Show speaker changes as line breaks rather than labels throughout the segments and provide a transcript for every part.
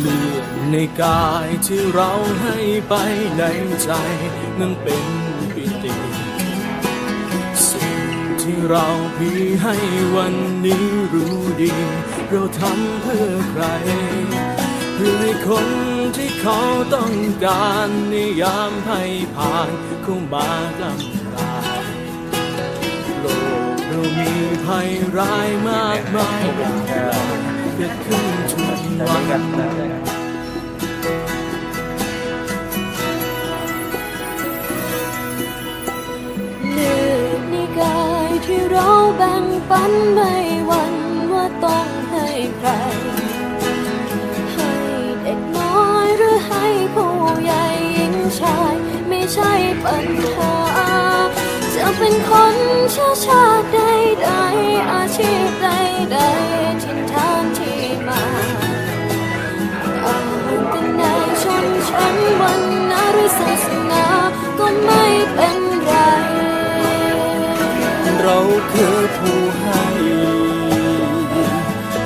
เลือดในกายที่เราให้ไปในใจนั้นเป็นปิติ สิ่งที่เราพีให้วันนี้รู้ดี เราทำเพื่อใคร เพื่อให้คนที่เขาต้องการในยามให้ผ่านเข้ามากำลายโลกเรามีภัยร้ายมากมายเกิ ดขึ้นทุกวัน
เลือดในกายที่เราแบ่งปันไม่หวันว่าต้องให้ใคร ให้เด็กน้อยหรือให้ผู้ใหญ่หญิงชาย ไม่ใช่ปัญหา จะเป็นคนเชื้อชาติใดๆอาชีพใดๆที่
คือผู้ให้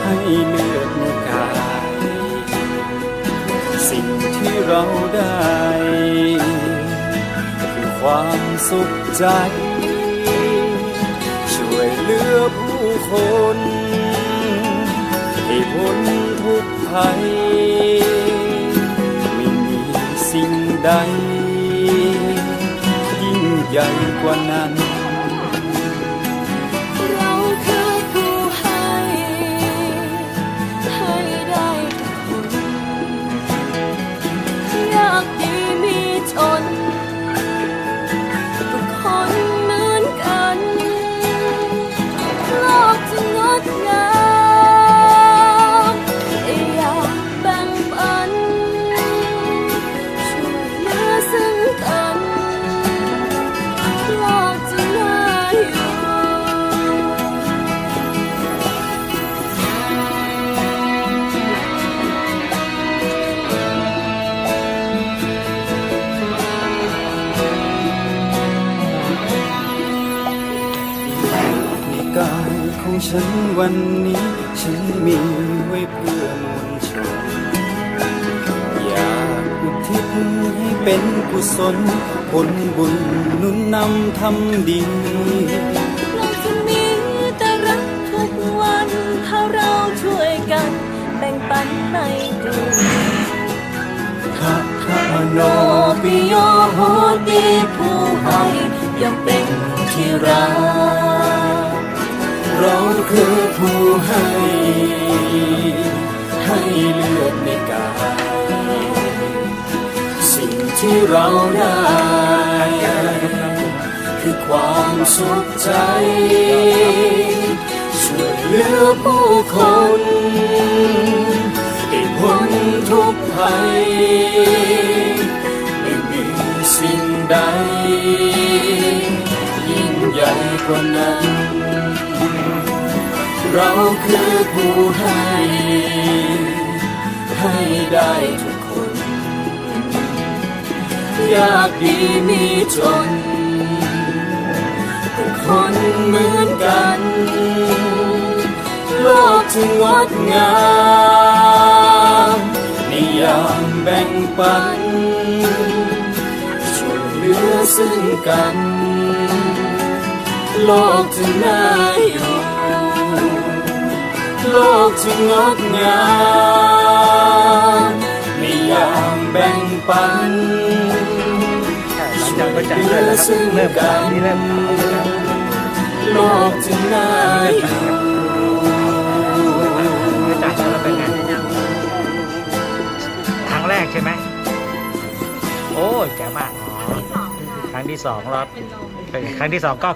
ให้เลือดกาย สิ่งที่เราได้คือความสุขใจ ช่วยเหลือผู้คนให้พ้นทุกภัยไม่มีสิ่งใด ยิ่งใหญ่กว่านั้น ฉันวันนี้ ฉันมีไว้เพื่อมวลชน อยากอุทิศให้เป็นกุศล ผลบุญนุนนำทำดี
เราจะมีแต่รักทุกวัน ถ้าเราช่วยกันแบ่งปันให้ดู
ทะทะโน
โลปิโยโหติผู้ให้ย่อมเป็นที่รัก
เราคือผู้ให้ ให้เลือดในกาย สิ่งที่เราได้ คือความสุขใจ ช่วยเหลือผู้คนให้พ้นทุกข์ภัยไม่มีสิ่งใด ยิ่งใหญ่กว่านั้น เราคือผู้ให้ ให้ได้ทุกคนอยากดีมีจนทุกคนเหมือนกัน โลกที่งดงามนิยามแบ่งปันช่วยเหลือซึ่งกัน โลกที่น่าอยู่ โลกที่งดงามนิยามแบ่งปัน
หลังจากประจักษ์ด้วยแล้วครับเริ่มนี่เริ่ม
โลกที่น่าอยู่
ประจักษ์แล้วเป็นไงครั้งแรกใช่ไหม โอ้ยแจ๋มากอ๋อครั้งที่สองรอบครั้งที่สองก็